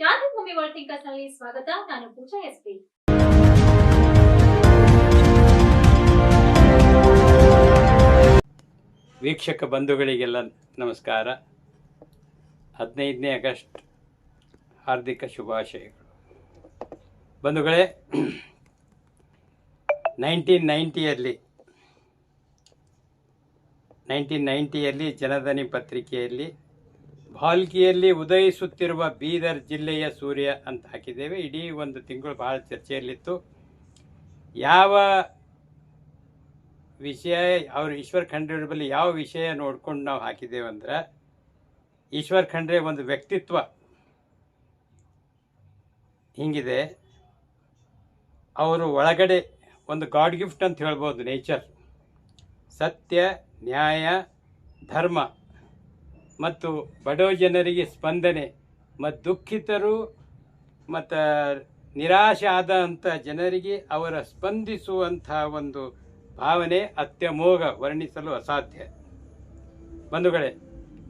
ಕ್ರಾಂತಿಭೂಮಿ ವರ್ಲ್ಡ್ನಲ್ಲಿ ಸ್ವಾಗತ. ನಾನು ಪೂಜಾ S P. ವೀಕ್ಷಕ ಬಂಧುಗಳಿಗೆಲ್ಲ ನಮಸ್ಕಾರ. ಹದಿನೈದನೇ ಆಗಸ್ಟ್ ಹಾರ್ದಿಕ ಶುಭಾಶಯಗಳು. ಬಂಧುಗಳೇ, ನೈನ್ಟೀನ್ ನೈಂಟಿಯಲ್ಲಿ ನೈನ್ಟೀನ್ ನೈಂಟಿಯಲ್ಲಿ ಜನಧನಿ ಪತ್ರಿಕೆಯಲ್ಲಿ ಭಾಲ್ಕಿಯಲ್ಲಿ ಉದಯಿಸುತ್ತಿರುವ ಬೀದರ್ ಜಿಲ್ಲೆಯ ಸೂರ್ಯ ಅಂತ ಹಾಕಿದ್ದೇವೆ. ಇಡೀ ಒಂದು ತಿಂಗಳು ಬಹಳ ಚರ್ಚೆಯಲ್ಲಿತ್ತು. ಯಾವ ವಿಷಯ, ಅವರು ಈಶ್ವರ್ ಖಂಡ್ರೆ ಯಾವ ವಿಷಯ ನೋಡ್ಕೊಂಡು ನಾವು ಹಾಕಿದ್ದೇವೆ ಅಂದ್ರೆ, ಈಶ್ವರ್ ಖಂಡ್ರೆ ಒಂದು ವ್ಯಕ್ತಿತ್ವ ಹಿಂಗಿದೆ. ಅವರು ಒಳಗಡೆ ಒಂದು ಗಾಡ್ ಗಿಫ್ಟ್ ಅಂತ ಹೇಳ್ಬೋದು ನೇಚರ್. ಸತ್ಯ, ನ್ಯಾಯ, ಧರ್ಮ. ಮತ್ತು ಬಡವ ಜನರಿಗೆ ಸ್ಪಂದನೆ ಮತ್ತು ದುಃಖಿತರು ಮತ್ತು ನಿರಾಶೆ ಆದಂಥ ಜನರಿಗೆ ಅವರ ಸ್ಪಂದಿಸುವಂತಹ ಒಂದು ಭಾವನೆ ಅತ್ಯಮೋಘ ವರ್ಣಿಸಲು ಅಸಾಧ್ಯ. ಬಂಧುಗಳೇ,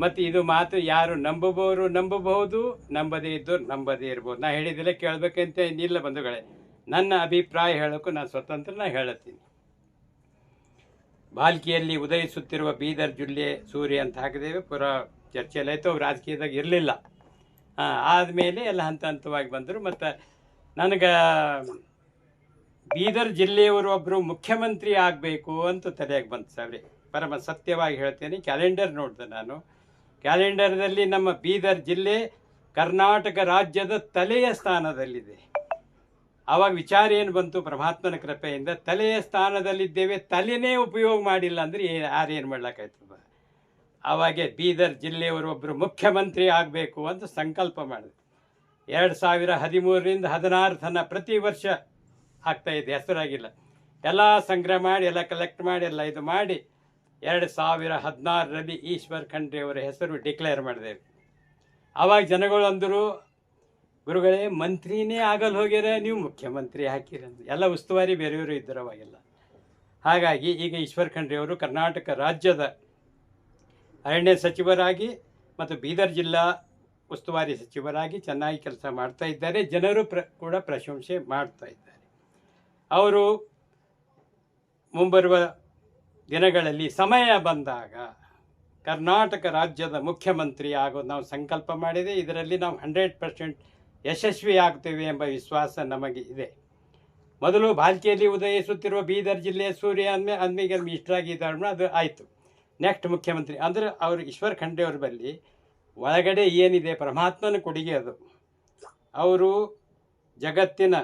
ಮತ್ತು ಇದು ಮಾತು ಯಾರು ನಂಬುವವರು ನಂಬಬಹುದು, ನಂಬದೇ ಇದ್ದವ್ರು ನಂಬದೇ ಇರ್ಬೋದು. ನಾ ಹೇಳಿದಿಲ್ಲ ಕೇಳಬೇಕಂತ ಏನಿಲ್ಲ ಬಂಧುಗಳೇ. ನನ್ನ ಅಭಿಪ್ರಾಯ ಹೇಳೋಕ್ಕೂ ನಾನು ಸ್ವತಂತ್ರ ನಾ ಹೇಳುತ್ತೀನಿ. ಬಾಲ್ಕಿಯಲ್ಲಿ ಉದಯಿಸುತ್ತಿರುವ ಬೀದರ್ ಜುಲ್ಲೆ ಸೂರ್ಯ ಅಂತ ಹಾಕಿದ್ದೇವೆ. ಪುರ ಚರ್ಚೆಯಲ್ಲಿ ಆಯಿತು, ಅವ್ರು ರಾಜಕೀಯದಾಗ ಇರಲಿಲ್ಲ. ಆದಮೇಲೆ ಎಲ್ಲ ಹಂತ ಹಂತವಾಗಿ ಬಂದರು. ಮತ್ತು ನನಗೆ ಬೀದರ್ ಜಿಲ್ಲೆಯವರು ಒಬ್ಬರು ಮುಖ್ಯಮಂತ್ರಿ ಆಗಬೇಕು ಅಂತ ತಲೆಯಾಗಿ ಬಂತು ಸಾವಿರ ಪರಮ ಸತ್ಯವಾಗಿ ಹೇಳ್ತೇನೆ, ಕ್ಯಾಲೆಂಡರ್ ನೋಡಿದೆ ನಾನು. ಕ್ಯಾಲೆಂಡರ್ದಲ್ಲಿ ನಮ್ಮ ಬೀದರ್ ಜಿಲ್ಲೆ ಕರ್ನಾಟಕ ರಾಜ್ಯದ ತಲೆಯ ಸ್ಥಾನದಲ್ಲಿದೆ. ಆವಾಗ ವಿಚಾರ ಏನು ಬಂತು ಪರಮಾತ್ಮನ ಕೃಪೆಯಿಂದ ತಲೆಯ ಸ್ಥಾನದಲ್ಲಿದ್ದೇವೆ, ತಲೆನೇ ಉಪಯೋಗ ಮಾಡಿಲ್ಲ ಅಂದರೆ ಯಾರು ಏನು ಮಾಡ್ಲಿಕ್ಕಾಯ್ತದ ಆವಾಗೆ ಬೀದರ್ ಜಿಲ್ಲೆಯವರು ಒಬ್ಬರು ಮುಖ್ಯಮಂತ್ರಿ ಆಗಬೇಕು ಅಂತ ಸಂಕಲ್ಪ ಮಾಡಿದೆ ಎರಡು ಸಾವಿರ ಹದಿಮೂರರಿಂದ ಹದಿನಾರು ತನ ಪ್ರತಿ ವರ್ಷ ಆಗ್ತಾ ಇದೆ, ಹೆಸರಾಗಿಲ್ಲ. ಎಲ್ಲ ಸಂಗ್ರಹ ಮಾಡಿ, ಎಲ್ಲ ಕಲೆಕ್ಟ್ ಮಾಡಿ, ಎಲ್ಲ ಇದು ಮಾಡಿ ಎರಡು ಸಾವಿರ ಹದಿನಾರರಲ್ಲಿ ಈಶ್ವರ್ ಖಂಡ್ರೆ ಅವರ ಹೆಸರು ಡಿಕ್ಲೇರ್ ಮಾಡಿದೆವು ಅವಾಗ ಜನಗಳು ಅಂದರು, ಗುರುಗಳೇ, ಮಂತ್ರಿನೇ ಆಗಲ್ಲ ಹೋಗ್ಯಾರ, ನೀವು ಮುಖ್ಯಮಂತ್ರಿ ಹಾಕಿರ ಎಲ್ಲ ಉಸ್ತುವಾರಿ ಬೇರೆಯವರು ಇದ್ದರು ಅವಾಗೆಲ್ಲ. ಹಾಗಾಗಿ ಈಗ ಈಶ್ವರ್ ಖಂಡ್ರೆ ಅವರು ಕರ್ನಾಟಕ ರಾಜ್ಯದ ಅರಣ್ಯ ಸಚಿವರಾಗಿ ಮತ್ತು ಬೀದರ್ ಜಿಲ್ಲಾ ಉಸ್ತುವಾರಿ ಸಚಿವರಾಗಿ ಚೆನ್ನಾಗಿ ಕೆಲಸ ಮಾಡ್ತಾ ಇದ್ದಾರೆ. ಜನರು ಪ್ರ, ಕೂಡ ಪ್ರಶಂಸೆ ಮಾಡ್ತಾ ಇದ್ದಾರೆ. ಅವರು ಮುಂಬರುವ ದಿನಗಳಲ್ಲಿ ಸಮಯ ಬಂದಾಗ ಕರ್ನಾಟಕ ರಾಜ್ಯದ ಮುಖ್ಯಮಂತ್ರಿ ಆಗೋದು ನಾವು ಸಂಕಲ್ಪ ಮಾಡಿದೆ. ಇದರಲ್ಲಿ ನಾವು ಹಂಡ್ರೆಡ್ ಪರ್ಸೆಂಟ್ ಯಶಸ್ವಿ ಆಗ್ತೇವೆ ಎಂಬ ವಿಶ್ವಾಸ ನಮಗೆ ಇದೆ. ಮೊದಲು ಬಾಲ್ಕಿಯಲ್ಲಿ ಉದಯಿಸುತ್ತಿರುವ ಬೀದರ್ ಜಿಲ್ಲೆಯ ಸೂರ್ಯ ಅಂದ್ಮೇ ಮಿಷ್ಟ್ರಾಗಿ ಇಷ್ಟರಾಗಿದ್ದಾರೆ ಅದು ಆಯಿತು. ನೆಕ್ಸ್ಟ್ ಮುಖ್ಯಮಂತ್ರಿ ಅಂದರೆ ಅವರು ಈಶ್ವರ್ ಖಂಡ್ರೆ ಅವ್ರ ಬಳಿ ಒಳಗಡೆ ಏನಿದೆ ಪರಮಾತ್ಮನ ಕೊಡುಗೆ ಅದು. ಅವರು ಜಗತ್ತಿನ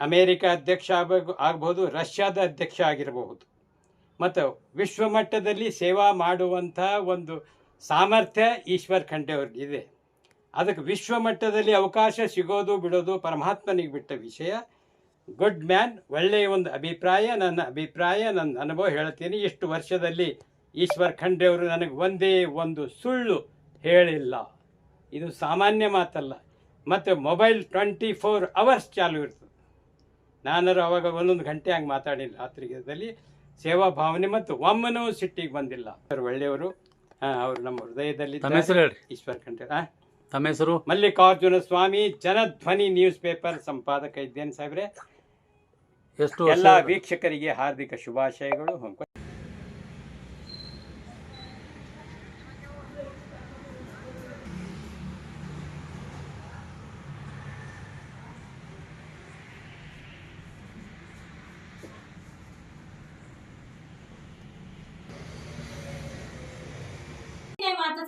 ಅಮೇರಿಕ ಅಧ್ಯಕ್ಷ ಆಗಬೇಕು ಆಗ್ಬೋದು, ರಷ್ಯಾದ ಅಧ್ಯಕ್ಷ ಆಗಿರಬಹುದು. ಮತ್ತು ವಿಶ್ವಮಟ್ಟದಲ್ಲಿ ಸೇವಾ ಮಾಡುವಂಥ ಒಂದು ಸಾಮರ್ಥ್ಯ ಈಶ್ವರ್ ಅವ್ರಿಗೆ ಇದೆ. ಅದಕ್ಕೆ ವಿಶ್ವಮಟ್ಟದಲ್ಲಿ ಅವಕಾಶ ಸಿಗೋದು ಬಿಡೋದು ಪರಮಾತ್ಮನಿಗೆ ಬಿಟ್ಟ ವಿಷಯ. ಗುಡ್ ಮ್ಯಾನ್ ಒಳ್ಳೆಯ ಒಂದು ಅಭಿಪ್ರಾಯ, ನನ್ನ ಅಭಿಪ್ರಾಯ, ನನ್ನ ಅನುಭವ ಹೇಳ್ತೀನಿ. ಇಷ್ಟು ವರ್ಷದಲ್ಲಿ ಈಶ್ವರ್ ಖಂಡ್ರೆ ಅವರು ನನಗೆ ಒಂದೇ ಒಂದು ಸುಳ್ಳು ಹೇಳಿಲ್ಲ. ಇದು ಸಾಮಾನ್ಯ ಮಾತಲ್ಲ. ಮತ್ತು ಮೊಬೈಲ್ ಟ್ವೆಂಟಿ ಫೋರ್ ಅವರ್ಸ್ ಚಾಲು ಇರ್ತದೆ. ನಾನರು ಅವಾಗ ಒಂದೊಂದು ಗಂಟೆ ಹಂಗೆ ಮಾತಾಡಿಲ್ಲ. ರಾತ್ರಿಗದಲ್ಲಿ ಸೇವಾ ಭಾವನೆ ಮತ್ತು ಒಮ್ಮನೂ ಸಿಟ್ಟಿಗೆ ಬಂದಿಲ್ಲ. ಅವರು ಒಳ್ಳೆಯವರು. ಹಾಂ ಅವರು ನಮ್ಮ ಹೃದಯದಲ್ಲಿ ಈಶ್ವರ್ ಖಂಡ್ರೆ ಹಾಂ. ತಮ್ಮ ಹೆಸರು? ಮಲ್ಲಿಕಾರ್ಜುನ ಸ್ವಾಮಿ ಜನಧ್ವನಿ ನ್ಯೂಸ್ ಪೇಪರ್ ಸಂಪಾದಕ ಇದ್ದೇನೆ ಸಾಹೇಬ್ರೆ. ಎಷ್ಟು ಎಲ್ಲ ವೀಕ್ಷಕರಿಗೆ ಹಾರ್ದಿಕ ಶುಭಾಶಯಗಳು.